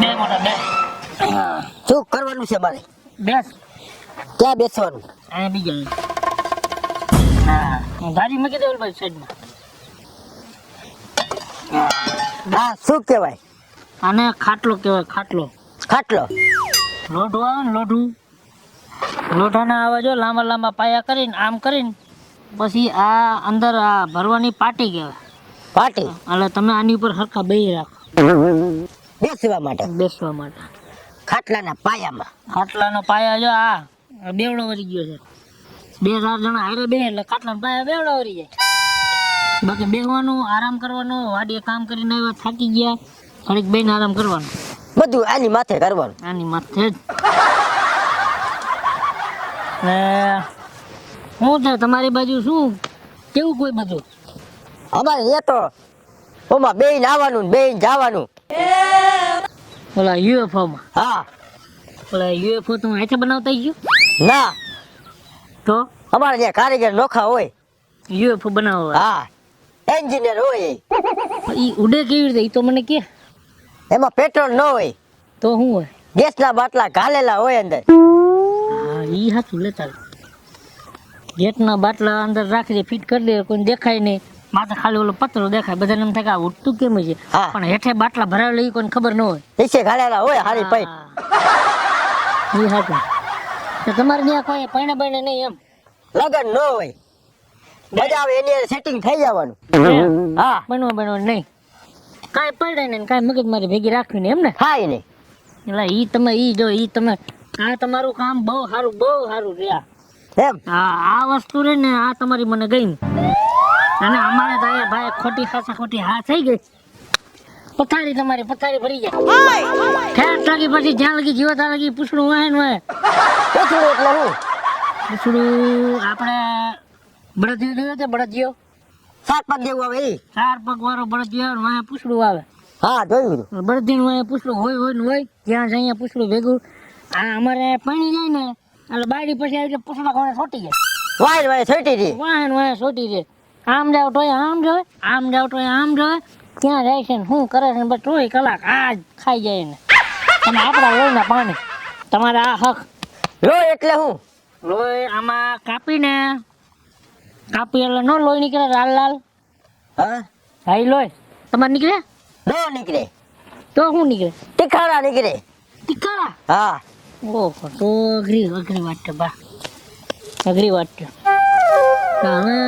બે મોટા બે શું કરવાનું છે મારે? બેસ. ક્યાં બેસવાનું? આ બીજા હા. ગાડી મૂકી દઉં ભાઈ સાઈડમાં હા શું કહેવાય? આને ખાટલો કહેવાય ખાટલો. ખાટલો? લોઢું આવે ને લોઢું. લોઢાના આવે જો લાંબા લાંબા પાયા કરીને આમ કરીને પછી આ અંદર આ ભરવાની પાટી કહેવાય. પાટી એટલે તમે આની ઉપર હરખા બે રાખો. બેસવા માટે? બેસવા માટે. ખાટલાના પાયામાં? ખાટલાનો પાયા જો આ બેવડો વળી ગયો છે. બે ચાર જણા હારે બે એટલે ખાટલાનો પાયા બેવડો વળી જાય. બાકી બેસવાનું આરામ કરવાનો વાડીએ કામ કરીને આવ્યા થાકી ગયા. ઘડીક બેન આરામ કરવાનો. બધું આની માથે કરવાનું. આની માથે જ. ને હું છે તમારી બાજુ શું? કેવું કોઈ બધું? અમારે એ તો ઓમાં બેન આવવાનું ને બેન જવાનું. ઓલા યુએફઓમાં? હા. ઓલા યુએફઓ તું હાથે બનાવતા ગયો? ના. તો? અમારે જે કારીગર નોખા હોય. યુએફઓ બનાવવા. હા. એન્જિનિયર હોય ઈ. ઉડે કેવી રીતે? એ તો મને કે. એમાં પેટ્રોલ ન હોય. તો શું હોય? ગેસના બાટલા ઘાલેલા હોય અંદર. હા ઈ હાચું લેતા ગેટના બાટલા અંદર રાખી દે ફિટ કરી દે કોઈ દેખાય નહીં. માથે ખાલી ઓલો પતરો દેખાય બધાને એમ થાય કે આ ઉઠતું કેમ છે? હા. પણ હેઠે બાટલા ભરાવેલા એ કોઈને ખબર ન હોય. નીચે ઘાલેલા હોય હારી પૈ. એ હાચું તો તમારે ત્યાં કોઈ પૈણે બૈણે નહીં એમ? લગન ન હોય. મજા આવે એની સેટિંગ થઈ જવાનું. હા. બનવા બનવા નહીં. કાંઈ પડે નહીં કાંઈ મગજ મારી ભેગી રાખવી ને એમ ને? થાય નહીં. એટલે ઈ તમે ઈ જો ઈ તમે આ તમારું કામ બહુ સારું બહુ સારું રહ્યા. એમ. હા આ વસ્તુ રે ને આ તમારી મને ગઈ અને અમારે તો એ ભાઈ ખોટી ખાસા ખોટી હા થઈ ગઈ. પથારી તમારી પથારી ભરી જાય ખેર લાગી પછી જ્યાં લગી જીવતા લગી પૂછડું હોય ને હોય પૂછડું એટલે હું? પૂછડું આપણે બળદિયો જોયો છે બળદિયો? સાત પગ જેવું આવે એ ચાર પગ વાળો બળદિયો આવે ને પૂછડું આવે. હા જોયું હતું બળદિયું વાહે પૂછડું હોય હોય ને હોય જ્યાં છે અહીંયા પૂછડું ભેગું. આ અમારે પાણી જાય ને એટલે બાયડી પછી આવી પૂછડા કોણે છોટી જાય. વાય વાય છોટી હતી વાહન વાય છોટી છે આમ જાવ તોય આમ જોય આમ જાવ તોય આમ જોય. ક્યાં જાય છે ને શું કરે છે ને બસ તોય કલાક આ જ ખાઈ જાય ને. અને આપણા લોહીના પાણી તમારા આ હક. લોહી એટલે હું લોહી આમાં કાપીને કાપી એટલે નો લોહી નીકળે લાલ લાલ. હા? હાઈ લોહી. તમારે નીકળે? નો નીકળે. તો શું નીકળે? તીખાડા નીકળે. તીખાડા હા. ઓહો તો અઘરી અઘરી વાત છે બા. અઘરી વાત છે. હવે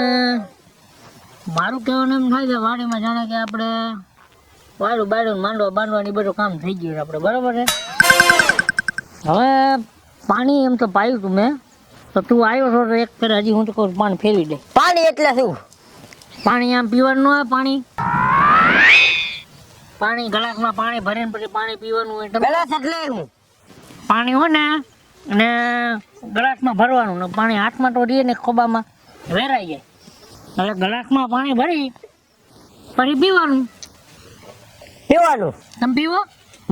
મારું કહેવાનું એમ થાય છે વાડીમાં જાણે કે આપણે વાડું બાડું માંડવા બાંધવાની બધું કામ થઈ ગયું આપણે બરાબર છે? હવે પાણી એમ તો પાયું તું મેં તો તું આવ્યો છો તો એક ફેર હજી હું તો કહું પાણી ફેરવી દે. પાણી એટલે શું? પાણી આમ પીવાનું હોય પાણી. પાણી ગ્લાસમાં પાણી ભરીને પછી પાણી પીવાનું હોય ગલાસ એટલે હું પાણી હોય ને અને ગ્લાસમાં ભરવાનું ને પાણી હાથમાં તો રહીએ ને ખોબામાં વેરાઈ જાય. એટલે ગ્લાસમાં પાણી ભરી પછી પીવાનું. પીવાનું? તમે પીવો?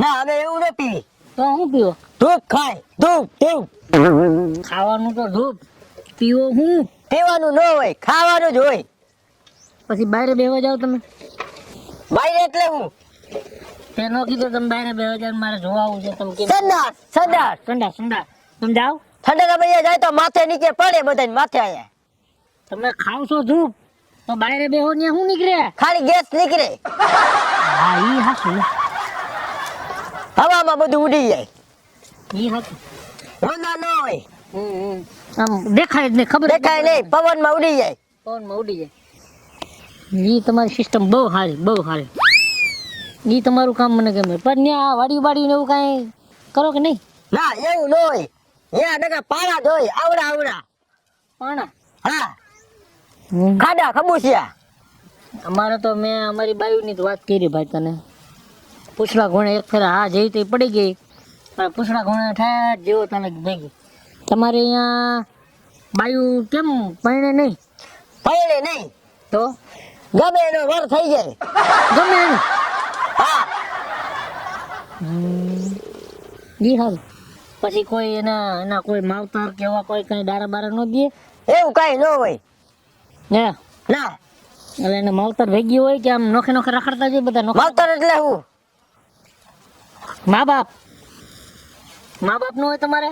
ના હવે એવું ન પીવી તો હું પીવો? ધૂપ ખાય ધૂપ ધૂપ. ખાવાનું તો ધૂપ પીવો હું. પીવાનું ન હોય ખાવાનું જ હોય. પછી બહાર બેવા જાવ તમે. બહાર એટલે હું? તેનો કીધો તમે બહાર બેવા જાવ મારે જોવા આવું છે તમે સંડાસ સંડાસ. ઠંડા સંડા તમે જાઓ. ઠંડા ભાઈ જાય તો માથે નીચે પડે બધાને માથે આયા તમે ખાવ છો ધૂપ તો બાયરે બેહો ને શું નીકળે? ખાલી ગેસ નીકળે. હા ઈ હાસું હવામાં બધું ઉડી જાય. ઈ હાસું રોંદા ન હોય. આમ દેખાય જ નહીં ખબર દેખાય નહીં પવનમાં ઉડી જાય. પવનમાં ઉડી જાય. ઈ તમારી સિસ્ટમ બહુ સારી બહુ સારી ઈ તમારું કામ મને ગમે. પણ ત્યાં વાડી વાડી ને એવું કાંઈ કરો કે નહીં? ના એવું ન હોય. ત્યાં ડગા પાણા જોઈ આવડા આવડા. પાણા? હા. ખાડા ખબુસિયા અમારે તો મેં અમારી બાયુની જ વાત કરી ભાઈ તને. પૂછડા ઘોણે એક ફેરા હા જઈ તે પડી ગઈ. પણ પૂછડા ઘોણે થાય જેવો તને ભેગી. તમારે અહીંયા બાયુ કેમ પરણે નહીં? પરણે નહીં. તો? ગમે એનો વર થઈ જાય. ગમે એનો? હા. જી હાલ. પછી કોઈ એના એના કોઈ માવતર કે એવા કોઈ કઈ દારા બારા ન દે? એવું કઈ ન હોય. હે? ના. એટલે એને માવતર ભેગી હોય કે આમ નોખે નોખે રખડતા જોઈએ બધા નોખે. માવતર એટલે હું? મા બાપ. મા બાપનું હોય તમારે?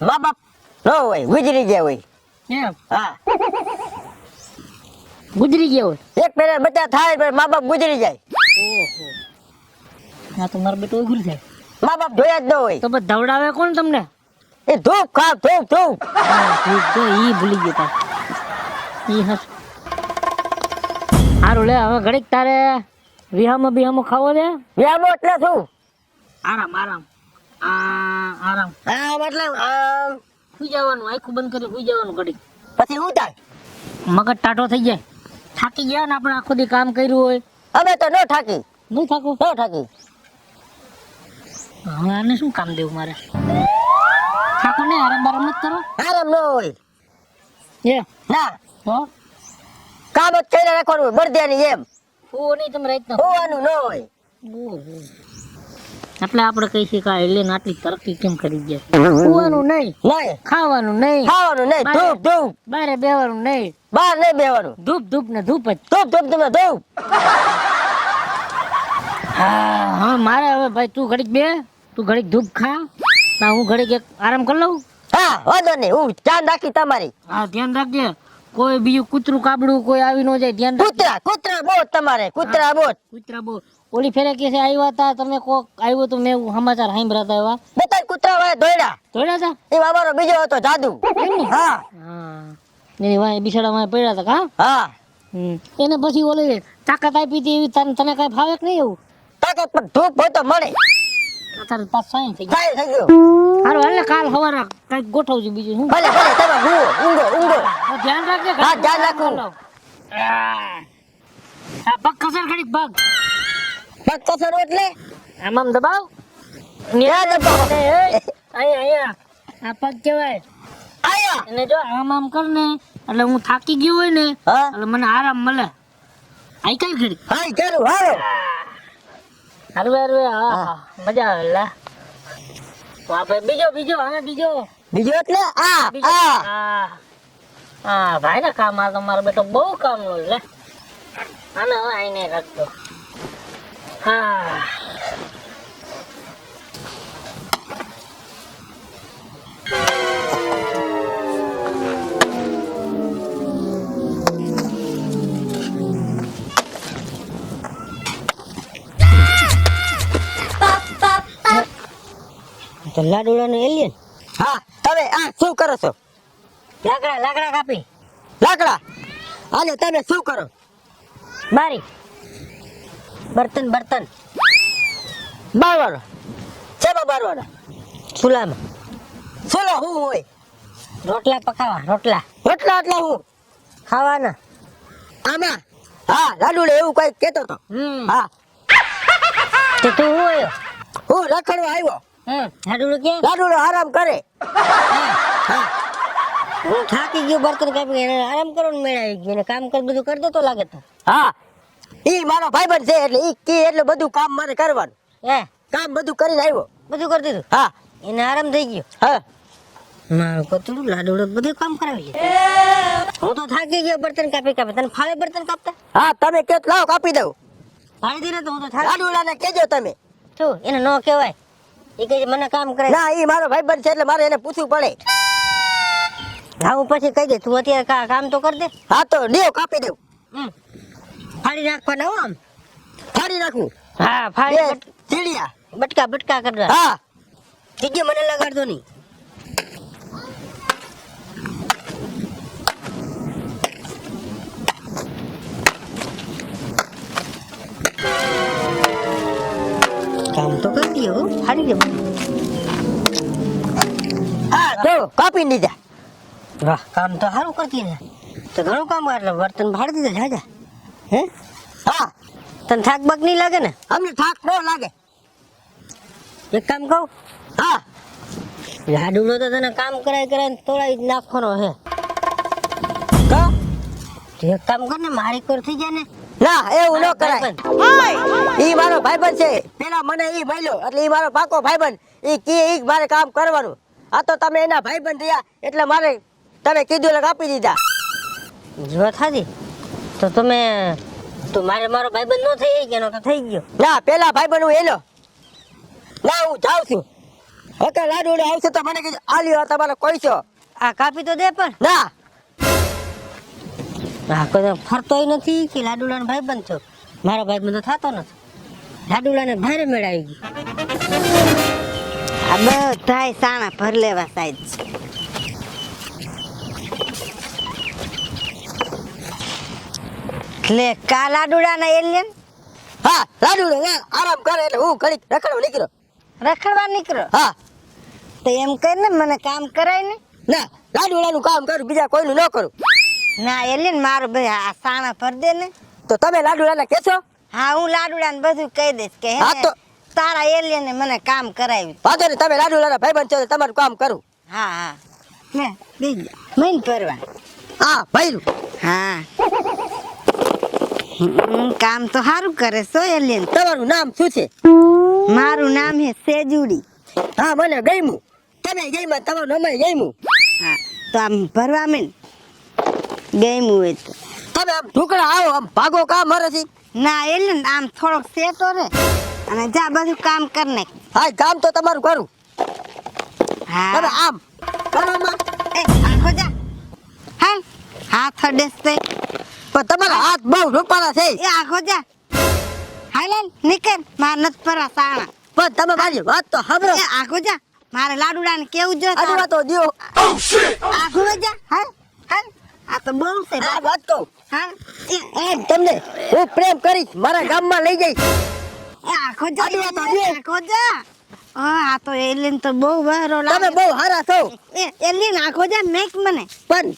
મા બાપ ન હોય ગુજરી ગયા હોય. એમ? હા. ગુજરી ગયા હોય? એક પેલા બચ્ચા થાય પણ મા બાપ ગુજરી જાય. ઓહો. હા તો મારો બેટો ઉઘરી થાય. મા બાપ જોયા જ ન હોય. તો પછી દવડાવે કોણ તમને? એ ધૂપ ખા ધૂપ ધૂપ. ધૂપ તો ઈ ભૂલી ગયો તા ઈ હસ સારું લે હવે ઘડીક તારે વિહામો બિહામો ખાવો છે? વિહામો એટલે શું? આરામ આરામ. આરામ. હા મતલબ સુઈ જવાનું આખું બંધ કરી સુઈ જવાનું ઘડીક. પછી હું થાય? મગજ ટાટો થઈ જાય. થાકી ગયા ને આપણે આખો દી કામ કર્યું હોય. અમે તો ન થાકી. નહીં થાકું? ન થાકી. હવે આને શું કામ દેવું મારે? થાકો નહીં આરામ બારામ નથી કરો? આરામ ન હોય. એ. ના. હો? કામ જ કર્યા રાખવાનું બળદિયાની એમ. હું તમે રાત હોવાનું ન હોય. એટલે આપણે કહી શકીએ કે એલિયન આટલી તરક્કી કેમ કરી ગયા સુવાનું નહીં. નહીં. ખાવાનું નહીં. ખાવાનું નહીં. ધૂપ ધૂપ. બારે બેવાનું નહીં. બહાર નહીં બેવાનું ધૂપ ધૂપ ને ધૂપ જ. ધૂપ ધૂપ તમે ધૂપ. હા હા મારે હવે ભાઈ તું ઘડીક બે તું ઘડીક ધૂપ ખા. ના હું ઘડીક એક આરામ કરી લઉં. હા વાંધો નહીં. હું ધ્યાન રાખી તમારી. હા ધ્યાન રાખજે. કોઈ બીજું કૂતરું કાબડું કોઈ આવી ન જાય ધ્યાન કૂતરા કૂતરા બોટ તમારે કૂતરા બોટ. કૂતરા બોટ. ઓલી ફેરે કે છે આવ્યા હતા તમે કોક આવ્યો તો મેં સમાચાર સાંભળ્યા હતા એવા. બધા કૂતરા વાળા દોડ્યા દોડ્યા હતા એ અમારો બીજો હતો જાદુ. હા. હા. ને વાય બિસાડા વાંહે પડ્યા હતા હા. હા એને પછી ઓલી તાકાત આપી હતી એવી તને તને કઈ ફાવે કે નહીં એવું? તાકાત પણ ધૂપ હોય તો મળે. અત્યારે પાસ સાઈન થઈ ગયો થઈ ગયો. હારો એટલે કાલ સવારે કંઈક ગોઠવજો બીજું શું ભલે ભલે તમે હું ઊંઘો ઊંઘો. ધ્યાન રાખજે હા, ધ્યાન રાખું. આ પગ કસર ઘડીક પગ? પગ કસરો એટલે? આમ આમ દબાવ. ન્યા દબાવ? એ, અહીંયા અહીંયા. આ પગ કહેવાય. આયા અને જો આમ આમ કર ને એટલે હું થાકી ગયો હોય ને હા. એટલે મને આરામ મળે. આઈ કઈ ઘડી? હા ચાલો હાલો. હારું હરવે હા મજા આવે લા. વાપે બીજો બીજો હવે બીજો. બીજો એટલે આ આ હા. હા. ભાઈ ને કામ આ તમારો બેટો બહુ કામ નો લે. આને હવે આઈને રાખતો. હા. તો લાડુડા નો એલિયન હા તમે આ શું કરો છો? લાકડા લાકડા કાપી. લાકડા? અને તમે શું કરો? બારી. બર્તન બર્તન. બારવાનો શેમાં બારવાના ચૂલામાં. ચૂલો હું હોય? રોટલા પકાવવા રોટલા. રોટલા એટલા હું? ખાવાના. આમાં? હા લાડુડે એવું કઈ કેતો તો હમ. હા. તો તું હું આવ્યો? હું લખડવા આવ્યો. લાડુડો કે? લાડુડો આરામ કરે. હા. થાકી ગયો બર્તન કાપી એને આરામ કરો ને મેળ ગયો. એને કામ કર બધું કરી દેતો લાગે તો. હા. ઈ મારો ભાઈબંધ છે એટલે ઈ કે એટલે બધું કામ મારે કરવાનું. હે? કામ બધું કરીને આવ્યો. બધું કરી દીધું? હા. એને આરામ થઈ ગયો? હા. મારું કતરું લાડુડો બધું કામ કરાવી હું તો થાકી ગયો બર્તન કાપી કાપી. તને ફાવે બર્તન કાપતા? હા તમે કે લાવ કાપી દઉં. ફાવી દે ને તો હું તો થાકી લાડુડાને કેજો તમે. શું? એને ન કહેવાય? એ કહે મને કામ કરે ના એ મારો ભાઈબંધ છે એટલે મારે એને પૂછવું પડે. હા હું પછી કહી દે તું અત્યારે કા- કામ તો કરી દે. હા તો દેવ કાપી દેવ હમ. ફાડી નાખવાના હો આમ. ફાડી નાખું? હા ફાડી ચીડિયા બટકા બટકા કરવા હા. ઠીક મને લગાડતો નહીં. કામ તો કરી હારી ગયો હા તો કાપી દીધા. વાહ કામ તો સારું કરતી ને. તો ઘણું કામ એટલે વર્તન ફાડી દીધા જાજા હે? હા. તને થાક બાક નહીં લાગે ને? અમને થાક બહુ લાગે. એક કામ કહું? હા. લાડુનો તો તને કામ કરાય કરાય તોડાવી જ નાખવાનો હે. કા તો એક કામ કર ને મારી કોર થઈ જાય ને ના એવું ન કરાય. ઈ મારો ભાઈબંધ છે. પેલા મને ઈ મળ્યો એટલે ઈ મારો પાકો ભાઈબંધ. ઈ કે ઈ મારે કામ કરવાનું. આ તો તમે એના ભાઈબંધ રહ્યા એટલે મારે તમે કીધું એટલે કાપી દીધા. જો થાતી તો તમે તો મારે મારો ભાઈબંધ ન થઈ ગયો તો થઈ ગયો. ના પેલા ભાઈબંધ હું એલો ના હું જાઉં છું. હવે લાડુ આવશે તો મને કીધું આલ્યો તમારો કોઈ છો આ કાપી તો દે પણ. ના. આ કોઈ ફરતોય નથી કે ભાઈ બંધ છો મારો ભાઈ બંધ થતો નથી. લાડુલાને ભારે મેળાવી ગઈ આ બધાય સાણા ભર લેવા સાઈડ છે. લે કા લાડુડાના એલિયન? હા લાડુડો આરામ કરે એટલે હું ઘડી રખડવા નીકળ્યો. રખડવા નીકળ્યો? હા. તો એમ કર ને મને કામ કરાય ને. ના લાડુડાનું કામ કરું બીજા કોઈનું ન કરું. ના એલિયન મારું ભાઈ આ સાણા ભર દે ને. તો તમે લાડુડાને કહેશો હા હું લાડુડાને બધું કહી દઈશ કે હે તો- તારા એલિયન મને કામ કરાવ્યું. વાંધો નહીં તમે લાડુડાના ભાઈબંધ છો તમારું કામ કરું. હા હા. લે બીજા મૈન પરવા હા ભાઈ હા. કામ તો સારું કરે સો એલિયન. તમારું નામ શું છે? મારું નામ છે સેજુડી. હા મને ગમ્યું. તમે ગમ્યા તમારું નામ ગમ્યું. હા તો આમ ભરવા મીન. ગમ્યું હોય તો. તમે આમ ઢોકળા આવો આમ ભાગો કામ મરેથી ના એટલે ને આમ થોડોક સેટો રે. અને જા બધું કામ કર નાખ. હા કામ તો તમારું કરું. તમે હા આમ. કરવામાં એ આખો જા. હાલ હાથ અડેસ તે. પણ તમારા હાથ બહુ રૂપાળા છે. એ આખો જા. હાલ હાલ નીકળ. માર નત પરા સાણા. પણ તમે મારી વાત તો હબરો એ આખો જા. મારે લાડુડાને કેવું જો અડવા તો દ્યો આખો જા. હાલ હાલ આ તો બહુ છે. આ વાત કહું. હાલ એ તમને હું પ્રેમ કરીશ મારા ગામમાં લઈ જઈશ. આખો જા અડવા તો દ્યો. આખો જા. આ તો એલિયન તો બહુ બહેરો તમે બહુ સારા છો. એ આખો જા મેક મને પણ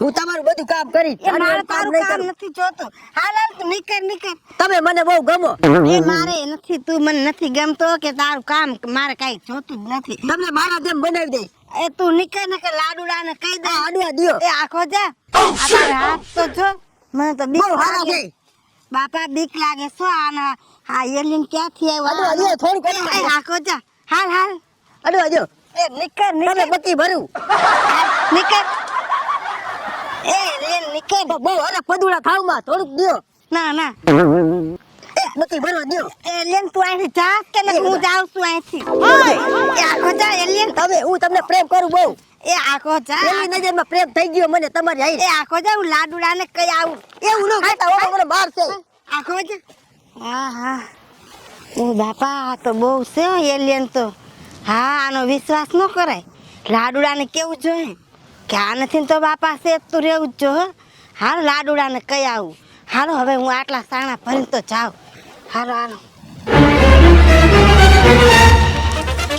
હું તમારું બધું કામ કરીશ. મારે તારું કામ નથી જોતું. હાલ હાલ તું નીકળ નીકળ. તમે મને બહુ ગમો. એ મારે નથી તું મને નથી ગમતો કે તારું કામ મારે કઈ જોતું જ નથી. તમને મારા જેમ બનાવી દઈશ. એ તું નીકળ ને કે લાડુડા ને કહી દે અડવા દ્યો. એ આખો જા. આ તારા હાથ તો છો મને તો બીક લાગે. બાપા બીક લાગે. શું આના હા એલિન ક્યાંથી અડવા આવ્યો દ્યો થોડું કરી એ આખો જા. હાલ હાલ. અડવા દ્યો. એ નીકળ નીકળ. બત્તી ભરું. નીકળ. એ એલિયન નીકળ. બહુ અરે પદુડા થાવમાં થોડુંક દિયો. ના ના. એ બત્તી ભરવા દ્યો. એલિયન તું અહીંથી જા કે ને હું જાઉં છું અહીંથી ઓય એ આખો જા એલિયન તમે હું તમને પ્રેમ કરું બહુ. એ આખો જા. પેલી નજરમાં પ્રેમ થઈ ગયો મને તમારી હારે. એ આખો જા હું લાડુડાને કઈ આવું. એવું ન કહેતા હો મને મારશે આખો જા. હા હા. ઓ બાપા આ તો બહુ છે એલિયન તો. હા આનો વિશ્વાસ ન કરાય. લાડુડાને કેવું જોઈએ? કે આ નથી ને તો બાપા છે તું રહેવું જ જો હાલ લાડુડાને કઈ આવું. હાલો હવે હું આટલા સાણા ભરીને તો જાઉં. હાલો હાલો.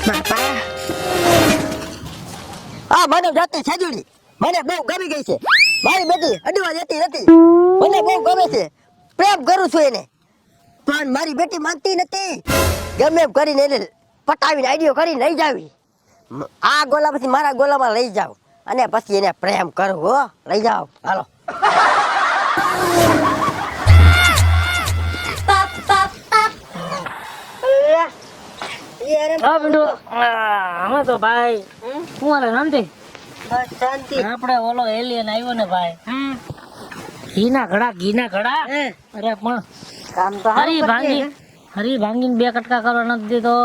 બાપા. આ મને જાતે છેજુડી. મને બહુ ગમી ગઈ છે. મારી બેટી અડવા જતી નથી. મને બહુ ગમે છે. પ્રેમ કરું છું એને. પણ મારી બેટી માનતી નથી. ગમે એમ કરીને એને પટાવીને આઈડિયો કરીને લઈ જાવી. આ ગોલા પછી મારા ગોલામાં લઈ જાવ. અને પછી એને પ્રેમ કરું, હો. લઈ જાઓ. હાલો. હા પિન્ટુ અમે તો ભાઈ શું હાલે શાંતિ? શાંતિ. આપણે ઓલો એલિયન આવ્યો ને ભાઈ. ઘીના ઘડા ઘીના ઘડા. અરે પણ કામ તો હરી ભાંગી હરી ભાંગીને બે કટકા કરવા નથી દીધો.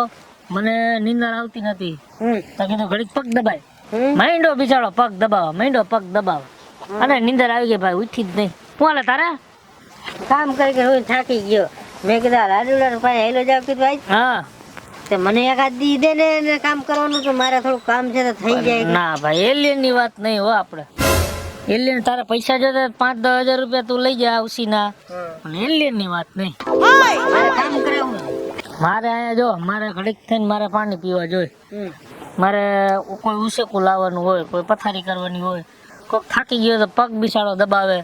મને નીંદર આવતી નથી. તો કીધું ઘડીક પગ દબાય. માંડો બિચારો પગ દબાવો માંડો પગ દબાવો. અને નીંદર આવી ગઈ ભાઈ ઉઠી જ નહીં. શું હાલે તારે? કામ કરી હું થાકી ગયો. મેં કીધું લાડુલા પાસે હેલો જાવ કીધું ભાઈ હા. તે મને એકાદ દી દે ને કામ કરવાનું તો મારે થોડું કામ છે તો થઈ જાય. ના ભાઈ એલિયનની વાત નહીં હો આપણે. એલિયન તારે પૈસા જોતા પાંચ દસ હજાર રૂપિયા તું લઈ જા આવશી ના પણ એલિયનની વાત નહીં. મારે કામ કરાવવું. મારે અહીંયા જો મારે ઘડીક થઈને મારે પાણી પીવા જોઈએ. મારે કોઈ ઉસેકું લાવવાનું હોય કોઈ પથારી કરવાની હોય. કોઈક થાકી ગયો તો પગ બિસાડો દબાવે.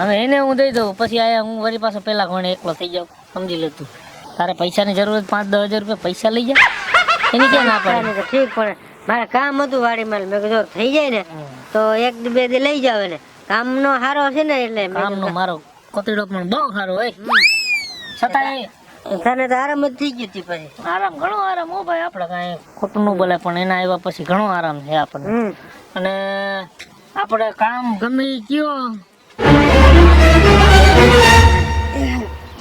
હવે એને હું દઈ દઉં પછી આયા હું વળી પાછો પેલા ઘણે એકલો થઈ જાઉં. સમજી લે તું. તારે પૈસાની જરૂર પાંચ દસ હજાર રૂપિયા પૈસા લઈ જા. એની ક્યાં ના પડે? તો ઠીક પણ મારે કામ હતું વાડીમાં મેં કીધું થઈ જાય ને તો એક બે દી લઈ જાવ એને. કામનો હારો છે ને એટલે કામનો મારો કોતરીડો પણ બહુ સારો હોય. છતાંય તને તો આરામ જ થઈ ગયું પછી. આરામ ઘણો આરામ. હો ભાઈ આપણે કાંઈ ખોટું ન બોલે પણ એના આવ્યા પછી ઘણો આરામ છે આપણને. અને આપણે કામ ગમે કયો.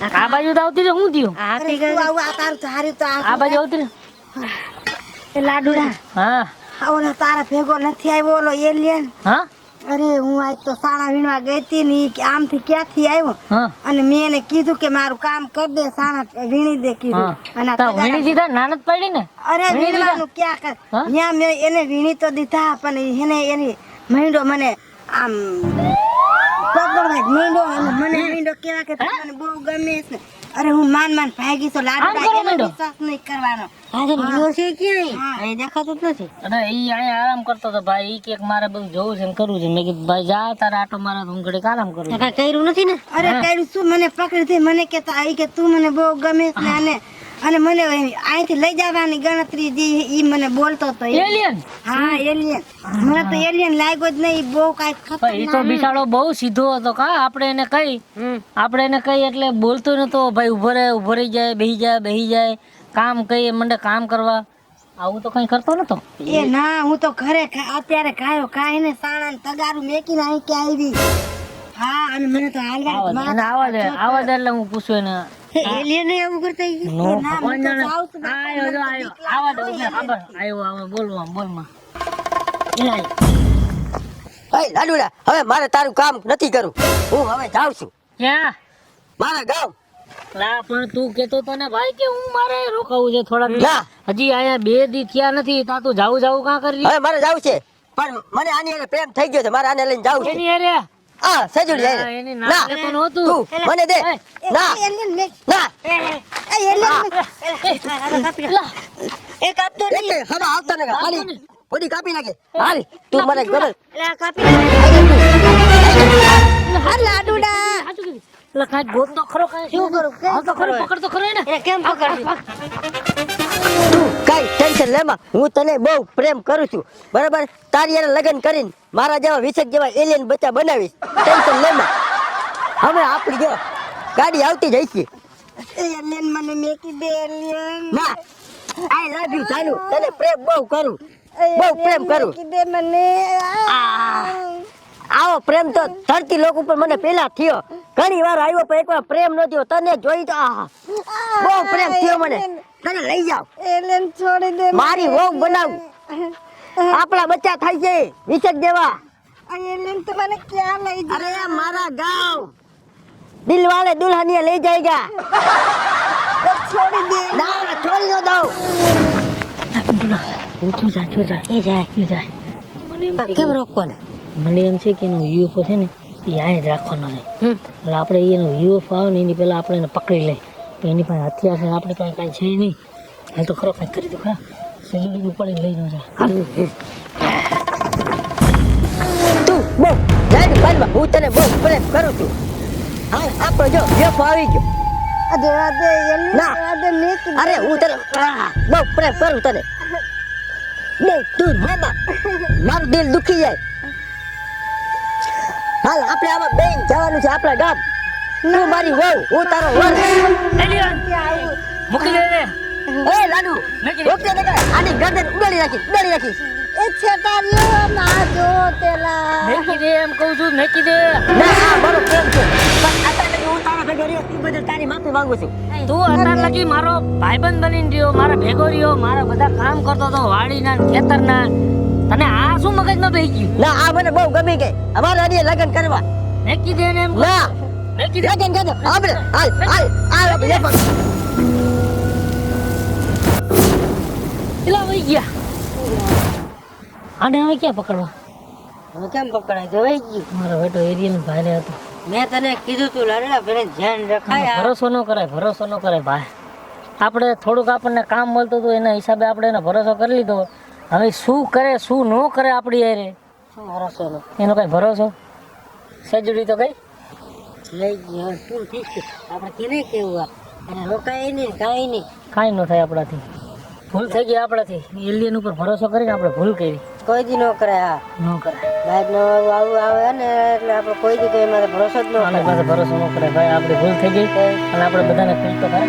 આ બાજુ તો આવતી હું થયું? આ તારું તો બાજુ આવતી એ લાડુડા. હા. ઓલો તારા ભેગો નથી આવ્યો ઓલો એલિયન. હા? અરે હું આજ તો સાણા વીણવા ગઈ હતી ને ઈ કે આમથી ક્યાંથી આવ્યો? અને મેં એને કીધું કે મારું કામ કરી દે સાણા વીણી દે કીધું. અને વીણી દીધા નાનત પડી ને? અરે વીણી વીણવાનું ક્યાં કર? ત્યાં મેં એને વીણી તો દીધા પણ એને એની મહિંડો મને આમ પકડવા મીંડો અને મને મીંડો કેવા કે મને બહુ ગમે છે અરે હું માન માન ભાગી તો લાડુ આમ કરો મીંડો? વિશ્વાસ નહીં કરવાનો. આ તો છે ક્યાંય હા. અહીં દેખાતું જ નથી. અરે ઈ અહીંયા આરામ કરતો તો ભાઈ ઈ કે મારે બધું જોવું છે ને કરવું છે. મેં કીધું ભાઈ જા તારે આટો મારે હું ઘડીક આરામ કરું. કાંઈ કર્યું નથી ને? અરે કાઢ્યું શું? મને પકડી દે. મને કેતા આઈ કે તું મને બહુ ગમે છે અને અને મને અહીંથી લઈ જવાની ગણતરી જે ઈ મને બોલતો હતો એલિયન હા એલિયન મને તો એલિયન લાગ્યો જ નહીં બહુ કાંઈક પણ એ તો બિચારો બહુ સીધો હતો કા આપણે એને કહી આપણે એને કહી એટલે બોલતો નતો ભાઈ ઊભો રહે ઊભો રહી જાય બેહી જાય બેહી જાય કામ કહીએ મંડે કામ કરવા. આવું તો કઈ કરતો નતો. એ ના હું તો ઘરે ખા- અત્યારે ખાયો ખાઈને સાણા ને તગારું મેકીને અહીં કે આવી. હા અને મને તો હાલવા આવા દે આવા દે એટલે હું પૂછું એને. એલિયન એવું કરતા આયો જો આયો આવા દે આયો આવે બોલવા બોલમાં એ લાડુડા હવે મારે તારું કામ નથી કરું હું હવે જાઉં છું. ક્યાં? મારા ગામ. ના પણ તું કેતો તો ને ભાઈ કે હું મારે રોકાવું છે થોડા ના. હજી અહીંયા બે દી થયા નથી તા તું જાવું જાવું કાં કરી? હવે મારે જાવું છે. પણ મને આની પ્રેમ થઈ ગયો છે. મારે આને લઈને જાવું છે. એની અરે આ સજુડી ના, ના ના. લેતો નહોતું. તું મને દે. ના. ના. એ એલિયન એ એક નહીં. હવે આવતા ને હાલી. બોડી કાપી નાખે. હાલ. તું મને ગમે લા કાપી નાખે. લાડુડા. લા, કાંઈક ગોત તો ખરો કાઈ શું કરું? હા તો ખરો, પકડ તો ખરો. એને. કેમ પકડ્યું તું કઈ ટેન્શન લેમાં. હું તને બહુ પ્રેમ કરું છું. બરાબર? તારી હારે લગ્ન કરીને મારા જેવા વિષક જેવા એલિયન બચ્ચા બનાવીશ. ટેન્શન લેમાં. હવે આપણી જો ગાડી આવતી જ હશે. એલિયન મને મેકી દે એલિયન ના. આઈ લવ યુ ચાલુ. તને પ્રેમ બહુ કરું. બહુ પ્રેમ કરું. મેકી દે મને. આવો પ્રેમ તો ધરતી લોક ઉપર મને પેલા થયો. ઘણી વાર આવ્યો પણ એકવાર પ્રેમ ન થયો. તને જોઈ તો બહુ પ્રેમ થયો મને. તને લઈ જાવ એલિયન છોડી દે મારી હોગ બનાવ. આપણા બચ્ચા થાય છે. વિષક દેવા. એલિયન તો મને ક્યાં લઈ અરે મારા ગાંવ દિલ વાલે દુલ્હનિયા લઈ જાયગા. છોડી દે. ના છોડી દો દઉં. જા, જા. એ જાય. એ જાય. કેમ રોકવાને? મને એમ છે કે એનો યુએફઓ છે ને એ આય જ રાખવાનો છે. એટલે આપણે એનો યુએફઓ આવે ને એની પહેલા આપણે એને પકડી લઈએ. તો એની પાસે હથિયાર છે આપણી પાસે કાંઈ છે નહીં. હાલ તો ખરો કાંઈ કરી દો ખરા સિલિન્ડર ઉપાડી લઈ નો જા. તું બહુ જાડ બાજવા હું તને બહુ પ્રેમ કરું છું. હાલ આપણો જો વેફો આવી ગયો. અરે હું તને બહુ પ્રેમ કરું તને. નહીં તું મામા. મારું દિલ દુખી જાય. હાલ આપણે આમાં બેન જવાનું છે આપણા ગામ. તું મારી વહુ હું તારો વર. મૂકી દે એ લાડુ. મેકી દે. ઓકે ને આની ગરદન ઉડાડી રાખી ઉડાડી રાખી. એ છેટાલ્યો ના જો તેલા. મેકી દે એમ કહું છું મેકી દે. ના આ મારો પ્રેમ છે. પણ અત્યારે લગી હું તારા ભેગો રહ્યો ઈ બદલ તારી માફી માંગુ છું. તું અત્યાર લગી મારો ભાઈબંધ બનીને રહ્યો મારા ભેગો રહ્યો મારા બધા કામ કરતો હતો વાડીના ને ખેતરના. તને આ શું મગજમાં બેસી ગયું? ના આ મને બહુ ગમી ગઈ. અમારે હજી લગ્ન કરવા. મેકી દે ને એમ ના. પેલા વહી ગયા આને ક્યાં પકડવા કેમ પકડાય જવાઈ ગયું મારો બેટો એરિયન ભાઈ હતો. મેં તને કીધું ધ્યાન રખાય ભરોસો ન કરાય ભરોસો ન કરાય ભાઈ આપણે થોડુંક આપણને કામ મળતું હતું, એના હિસાબે આપણે એને ભરોસો કરી લીધો. હવે શું કરે, શું ન કરે આપણી યારે શું ભરોસો? એનો કઈ ભરોસો સજડી તો કઈ લઈ ગયો થઈ ગયું આપણે કેને કેવું આ. એને રોકાય નહીં કાંઈ નહીં. કાંઈ ન થાય આપણાથી. ભૂલ થઈ ગઈ આપણાથી. એલિયન ઉપર ભરોસો કરીને આપણે ભૂલ કરી. કોઈ દી ન કરાય હા. ન કરાય. બહાર નો આવું આવે ને એટલે આપણે કોઈ દી કોઈ મારે ભરોસો જ ન કરે પાસે ભરોસો ન કરાય. ભાઈ આપણે ભૂલ થઈ ગઈ. અને આપણે બધાને ફીલ તો થાય